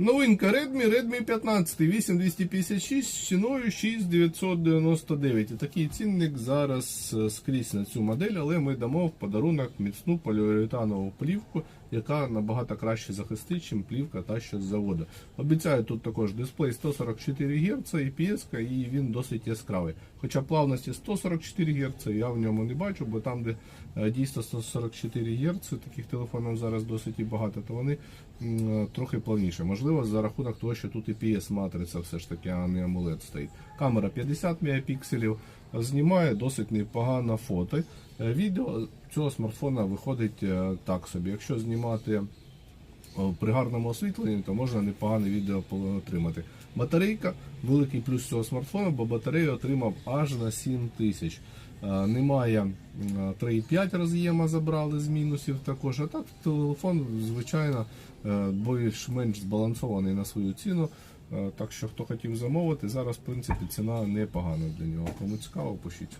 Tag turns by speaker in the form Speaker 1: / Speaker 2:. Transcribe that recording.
Speaker 1: Новинка Redmi, Redmi 15, 8256 з ціною 6999. І такий цінник зараз е, скрізь на цю модель, але ми дамо в подарунок міцну поліуретанову плівку, яка набагато краще захистить, ніж плівка та що з заводу. Обіцяю, тут також дисплей 144 Гц, IPS, і він досить яскравий. Хоча плавності 144 Гц я в ньому не бачу, бо там, де е, дійсно 144 Гц, таких телефонів зараз досить і багато, то вони трохи плавніше. Можливо, за рахунок того, що тут IPS матриця все ж таки, а не AMOLED стоїть. Камера 50 мегапікселів, знімає досить непогано фото. Е, Відео цього смартфона виходить е, так собі. Якщо знімати при гарному освітленні, то можна непогане відео отримати. Батарейка великий плюс цього смартфону, бо батарею отримав аж на 7 тисяч. Е, Немає 3,5 роз'єма, забрали з мінусів також. А так телефон, звичайно, е, більш-менш збалансований на свою ціну. Е, Так що хто хотів замовити, зараз в принципі ціна непогана для нього. Кому цікаво, пишіть.